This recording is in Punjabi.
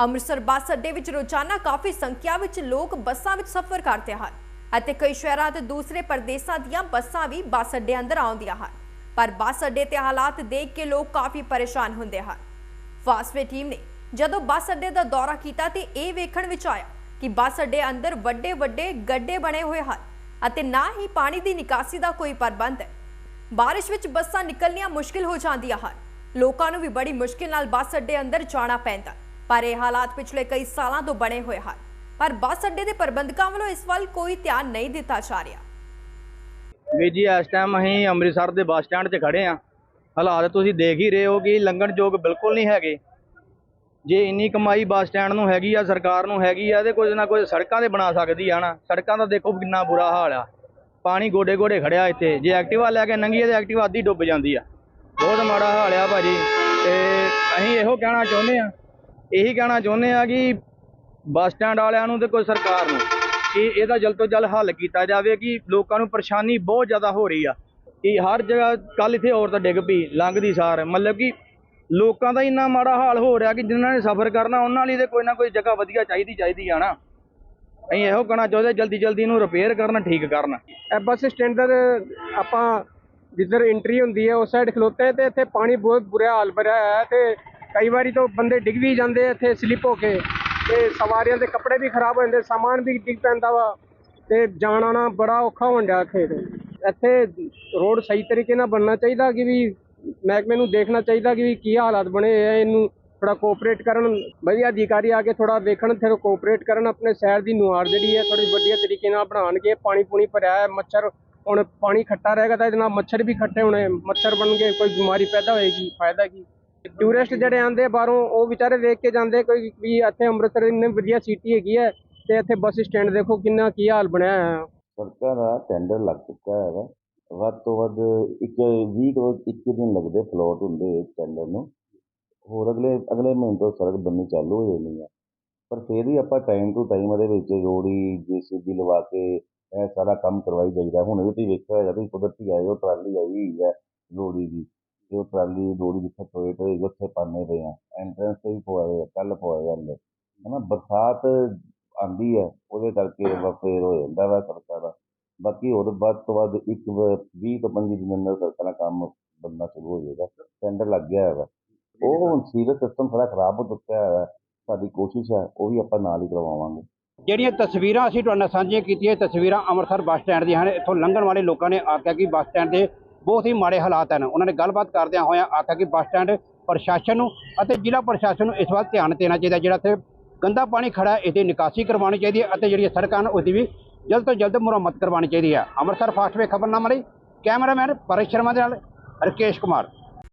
ਅੰਮ੍ਰਿਤਸਰ ਬੱਸ ਅੱਡੇ ਵਿੱਚ ਰੋਜ਼ਾਨਾ ਕਾਫੀ ਸੰਖਿਆ ਵਿੱਚ ਲੋਕ ਬੱਸਾਂ ਵਿੱਚ ਸਫ਼ਰ ਕਰਦੇ ਹਨ ਅਤੇ ਕਈ ਸ਼ਹਿਰਾਂ ਤੇ ਦੂਸਰੇ ਪ੍ਰਦੇਸ਼ਾਂ ਦੀਆਂ ਬੱਸਾਂ ਵੀ ਬੱਸ ਅੱਡੇ ਅੰਦਰ ਆਉਂਦੀਆਂ ਹਨ। ਪਰ ਬੱਸ ਅੱਡੇ ਤੇ ਹਾਲਾਤ ਦੇਖ ਕੇ ਲੋਕ ਕਾਫੀ ਪਰੇਸ਼ਾਨ ਹੁੰਦੇ ਹਨ। ਫਾਸਟਵੇ ਟੀਮ ਨੇ ਜਦੋਂ ਬੱਸ ਅੱਡੇ ਦਾ ਦੌਰਾ ਕੀਤਾ ਤੇ ਇਹ ਵੇਖਣ ਵਿੱਚ ਆਇਆ ਕਿ ਬੱਸ ਅੱਡੇ ਅੰਦਰ ਵੱਡੇ ਵੱਡੇ ਗੱਡੇ ਬਣੇ ਹੋਏ ਹਨ ਅਤੇ ਨਾ ਹੀ ਪਾਣੀ ਦੀ ਨਿਕਾਸੀ ਦਾ ਕੋਈ ਪ੍ਰਬੰਧ ਹੈ। ਬਾਰਿਸ਼ ਵਿੱਚ ਬੱਸਾਂ ਨਿਕਲਣੀਆਂ ਮੁਸ਼ਕਿਲ ਹੋ ਜਾਂਦੀਆਂ ਹਨ। ਲੋਕਾਂ ਨੂੰ ਵੀ ਬੜੀ ਮੁਸ਼ਕਿਲ ਨਾਲ ਬੱਸ ਅੱਡੇ ਅੰਦਰ ਜਾਣਾ ਪੈਂਦਾ ਪਰ ਇਹ ਹਾਲਾਤ ਪਿਛਲੇ ਕਈ ਸਾਲਾਂ ਤੋਂ ਬਣੇ ਹੋਏ ਹਨ। ਪਰ ਬੱਸ ਅੱਡੇ ਦੇ ਪ੍ਰਬੰਧਕਾਂ ਵੱਲੋਂ ਇਸ ਵੱਲ ਕੋਈ ਧਿਆਨ ਨਹੀਂ ਦਿੱਤਾ ਜਾ ਰਿਹਾ। ਵੀਰ ਜੀ, ਇਸ ਟਾਈਮ ਅਸੀਂ ਅੰਮ੍ਰਿਤਸਰ ਦੇ ਬੱਸ ਸਟੈਂਡ 'ਚ ਖੜੇ ਆ ਹਾਲਾਤ ਤੁਸੀਂ ਦੇਖ ਹੀ ਰਹੇ ਹੋ ਕਿ ਲੰਘਣ ਯੋਗ ਬਿਲਕੁਲ ਨਹੀਂ ਹੈਗੇ। ਜੇ ਇੰਨੀ ਕਮਾਈ ਬੱਸ ਸਟੈਂਡ ਨੂੰ ਹੈਗੀ ਆ, ਸਰਕਾਰ ਨੂੰ ਹੈਗੀ ਆ, ਤੇ ਕੁਝ ਨਾ ਕੁਝ ਸੜਕਾਂ ਤੇ ਬਣਾ ਸਕਦੀ ਆ ਨਾ। ਸੜਕਾਂ ਦਾ ਦੇਖੋ ਕਿੰਨਾ ਬੁਰਾ ਹਾਲ ਆ। ਪਾਣੀ ਗੋਡੇ ਗੋਡੇ ਖੜਿਆ ਇੱਥੇ। ਜੇ ਐਕਟਿਵਾ ਲੈ ਕੇ ਨੰਗੀ ਤੇ ਐਕਟਿਵਾ ਅੱਧੀ ਡੁੱਬ ਜਾਂਦੀ ਆ। ਬਹੁਤ ਮਾੜਾ ਹਾਲ ਆ ਭਾਜੀ। ਤੇ ਅਸੀਂ ਇਹੋ ਕਹਿਣਾ ਚਾਹੁੰਦੇ ਆ ਇਹੀ ਕਹਿਣਾ ਚਾਹੁੰਦੇ ਆ ਕਿ ਬੱਸ ਸਟੈਂਡ ਵਾਲਿਆਂ ਨੂੰ ਤੇ ਕੋਈ ਸਰਕਾਰ ਨੂੰ ਕਿ ਇਹਦਾ ਜਲਦ ਤੋਂ ਜਲਦ ਹੱਲ ਕੀਤਾ ਜਾਵੇ ਕਿ ਲੋਕਾਂ ਨੂੰ ਪਰੇਸ਼ਾਨੀ ਬਹੁਤ ਜ਼ਿਆਦਾ ਹੋ ਰਹੀ ਆ, ਕਿ ਹਰ ਜਗ੍ਹਾ ਕੱਲ ਇੱਥੇ ਔਰਤ ਡਿੱਗ ਪਈ, ਲੰਘਦੀ ਸਾਰ, ਮਤਲਬ ਕਿ ਲੋਕਾਂ ਦਾ ਇੰਨਾ ਮਾੜਾ ਹਾਲ ਹੋ ਰਿਹਾ ਕਿ ਜਿਨ੍ਹਾਂ ਨੇ ਸਫ਼ਰ ਕਰਨਾ, ਉਹਨਾਂ ਲਈ ਤੇ ਕੋਈ ਨਾ ਕੋਈ ਜਗ੍ਹਾ ਵਧੀਆ ਚਾਹੀਦੀ ਚਾਹੀਦੀ ਆ ਨਾ। ਅਸੀਂ ਇਹੋ ਕਹਿਣਾ ਚਾਹੁੰਦੇ ਜਲਦੀ ਜਲਦੀ ਇਹਨੂੰ ਰਿਪੇਅਰ ਕਰਨ, ਠੀਕ ਕਰਨ। ਇਹ ਬੱਸ ਸਟੈਂਡਰ ਆਪਾਂ ਜਿੱਧਰ ਐਂਟਰੀ ਹੁੰਦੀ ਹੈ ਉਸ ਸਾਈਡ ਖਲੋਤੇ ਹਾਂ ਤੇ ਇੱਥੇ ਪਾਣੀ ਬਹੁਤ ਬੁਰਾ ਹਾਲ ਭਰਿਆ ਹੈ ਤੇ ਕਈ ਵਾਰੀ ਤਾਂ ਬੰਦੇ ਡਿੱਗ ਵੀ ਜਾਂਦੇ ਆ ਇੱਥੇ ਸਲਿੱਪ ਹੋ ਕੇ ਤੇ ਸਵਾਰੀਆਂ ਦੇ ਕੱਪੜੇ ਵੀ ਖਰਾਬ ਹੋ ਜਾਂਦੇ, ਸਾਮਾਨ ਵੀ ਡਿੱਗ ਪੈਂਦਾ ਵਾ ਤੇ ਜਾਣ ਆਉਣਾ ਬੜਾ ਔਖਾ ਹੋਣ ਡਿਆ ਇੱਥੇ ਇੱਥੇ ਰੋਡ ਸਹੀ ਤਰੀਕੇ ਨਾਲ ਬਣਨਾ ਚਾਹੀਦਾ ਕਿ ਵੀ ਮਹਿਕਮੇ ਨੂੰ ਦੇਖਣਾ ਚਾਹੀਦਾ ਕਿ ਵੀ ਕੀ ਹਾਲਾਤ ਬਣੇ ਹੋਏ ਆ, ਇਹਨੂੰ ਥੋੜਾ ਕੋਆਪਰੇਟ ਕਰਨ। ਵਧੀਆ ਅਧਿਕਾਰੀ ਆ ਕੇ ਥੋੜਾ ਦੇਖਣ ਫਿਰ ਕੋਆਪਰੇਟ ਕਰਨ, ਆਪਣੇ ਸ਼ਹਿਰ ਦੀ ਨੁਹਾਰ ਜਿਹੜੀ ਹੈ ਥੋੜੀ ਵਧੀਆ ਤਰੀਕੇ ਨਾਲ ਬਣਾਉਣਗੇ। ਪਾਣੀ ਪੂਣੀ ਭਰਿਆ ਹੈ, ਮੱਛਰ ਹੁਣ ਪਾਣੀ ਖੱਟਾ ਰਹੇਗਾ ਤਾਂ ਇਹਦੇ ਨਾਲ ਮੱਛਰ ਵੀ ਖੱਟੇ ਹੋਣੇ, ਮੱਛਰ ਬਣਨਗੇ, ਕੋਈ ਬਿਮਾਰੀ ਪੈਦਾ ਹੋਏਗੀ, ਫਾਇਦਾ ਕੀ? ਟੂਰਿਸਟ ਜਿਹੜੇ ਆਂਦੇ ਬਾਹਰੋਂ, ਉਹ ਵਿਚਾਰੇ ਵੇਖ ਕੇ ਜਾਂਦੇ ਕੋਈ ਵੀ ਇੱਥੇ ਅੰਮ੍ਰਿਤਸਰ ਇੰਨੀ ਵਧੀਆ ਸਿਟੀ ਹੈਗੀ ਹੈ ਤੇ ਇੱਥੇ ਬੱਸ ਸਟੈਂਡ ਦੇਖੋ ਕਿੰਨਾ, ਕੀ ਹਾਲ ਬਣਿਆ ਹੈ ਸੜਕਾਂ ਦਾ ਟੈਂਡਰ ਲੱਗ ਚੁੱਕਾ ਹੈਗਾ। ਵੱਧ ਤੋਂ ਵੱਧ ਇੱਕ ਵੀਹ ਤੋਂ ਇੱਕੀ ਦਿਨ ਲੱਗਦੇ ਫਲੋਟ ਹੁੰਦੇ ਟੈਂਡਰ ਨੂੰ। ਹੋਰ ਅਗਲੇ ਅਗਲੇ ਮਹੀਨੇ ਤੋਂ ਸੜਕ ਬੰਨੀ ਚਾਲੂ ਹੋ ਜਾਣੀ ਹੈ ਪਰ ਫਿਰ ਵੀ ਆਪਾਂ ਟਾਈਮ ਟੂ ਟਾਈਮ ਉਹਦੇ ਵਿੱਚ ਰੋੜੀ ਜੇਸੀਬੀ ਲਵਾ ਕੇ ਇਹ ਸਾਰਾ ਕੰਮ ਕਰਵਾਈ ਜਾਈਦਾ। ਹੁਣ ਵੀ ਤੁਸੀਂ ਵੇਖਿਆ ਹੋਏਗਾ ਤੁਸੀਂ ਕੁਦਰਤੀ ਆਏ ਹੋ, ਟਰਾਲੀ ਆਈ ਹੋਈ ਹੈ ਰੋੜੀ ਦੀ। ਤੇ ਉਹ ਟਰਾਲੀ ਰੋੜੀ ਜਿੱਥੇ ਟੋਏ ਟੋਏ ਉੱਥੇ ਪਾਣੇ ਪਏ ਆ। ਐਂਟਰੈਂਸ ਤੇ ਵੀ ਪਵਾਏ ਆ ਕੱਲ ਪਵਾਏ ਜਾਂਦੇ ਹਨਾ, ਬਰਸਾਤ ਆਂਦੀ ਹੈ ਉਹਦੇ ਕਰਕੇ ਫੇਰ ਹੋ ਜਾਂਦਾ ਵਾ ਸੜਕਾਂ ਦਾ। ਬਾਕੀ ਹੋਰ ਵੱਧ ਤੋਂ ਵੱਧ ਇੱਕ ਵ- ਵੀਹ ਤੋਂ ਪੰਜੀ ਦਿਨ ਅੰਦਰ ਸੜਕਾਂ ਦਾ ਕੰਮ ਬੰਨਾ ਸ਼ੁਰੂ ਹੋ ਜਾਏਗਾ। ਟੈਂਡਰ ਲੱਗ ਗਿਆ ਹੈਗਾ। ਉਹ ਹੁਣ ਸੀਵਰੇਜ ਸਿਸਟਮ ਸਾਰਾ ਖਰਾਬ ਹੋ ਚੁੱਕਿਆ ਹੈ ਸਾਡੀ ਕੋਸ਼ਿਸ਼ ਹੈ ਉਹ ਵੀ ਆਪਾਂ ਨਾਲ ਹੀ ਕਰਵਾਵਾਂਗੇ। ਜਿਹੜੀਆਂ ਤਸਵੀਰਾਂ ਅਸੀਂ ਤੁਹਾਡੇ ਨਾਲ ਸਾਂਝੀਆਂ ਕੀਤੀਆਂ ਤਸਵੀਰਾਂ ਅੰਮ੍ਰਿਤਸਰ ਬੱਸ ਸਟੈਂਡ ਦੀਆਂ ਹਨ। ਇੱਥੋਂ ਲੰਘਣ ਵਾਲੇ ਲੋਕਾਂ ਨੇ ਆਖਿਆ ਕਿ ਬੱਸ ਸਟੈਂਡ ਦੇ ਬਹੁਤ ਹੀ ਮਾੜੇ ਹਾਲਾਤ ਹਨ। ਉਹਨਾਂ ਨੇ ਗੱਲਬਾਤ ਕਰਦਿਆਂ ਹੋਇਆਂ ਆਖਿਆ ਕਿ ਬੱਸ ਸਟੈਂਡ ਪ੍ਰਸ਼ਾਸਨ ਨੂੰ ਅਤੇ ਜ਼ਿਲ੍ਹਾ ਪ੍ਰਸ਼ਾਸਨ ਨੂੰ ਇਸ ਵੱਲ ਧਿਆਨ ਦੇਣਾ ਚਾਹੀਦਾ ਜਿਹੜਾ ਇੱਥੇ ਗੰਦਾ ਪਾਣੀ ਖੜਾ ਹੈ, ਇਹਦੀ ਨਿਕਾਸੀ ਕਰਵਾਉਣੀ ਚਾਹੀਦੀ ਹੈ ਅਤੇ ਜਿਹੜੀਆਂ ਸੜਕਾਂ ਹਨ, ਉਹਦੀ ਵੀ ਜਲਦ ਤੋਂ ਜਲਦ ਮੁਰੰਮਤ ਕਰਵਾਉਣੀ ਚਾਹੀਦੀ ਹੈ। ਅੰਮ੍ਰਿਤਸਰ ਫਾਸਟਵੇ ਖਬਰਨਾਮਾ ਲਈ ਕੈਮਰਾਮੈਨ ਪਰੇਸ਼ ਸ਼ਰਮਾ ਦੇ ਨਾਲ ਰਕੇਸ਼ ਕੁਮਾਰ।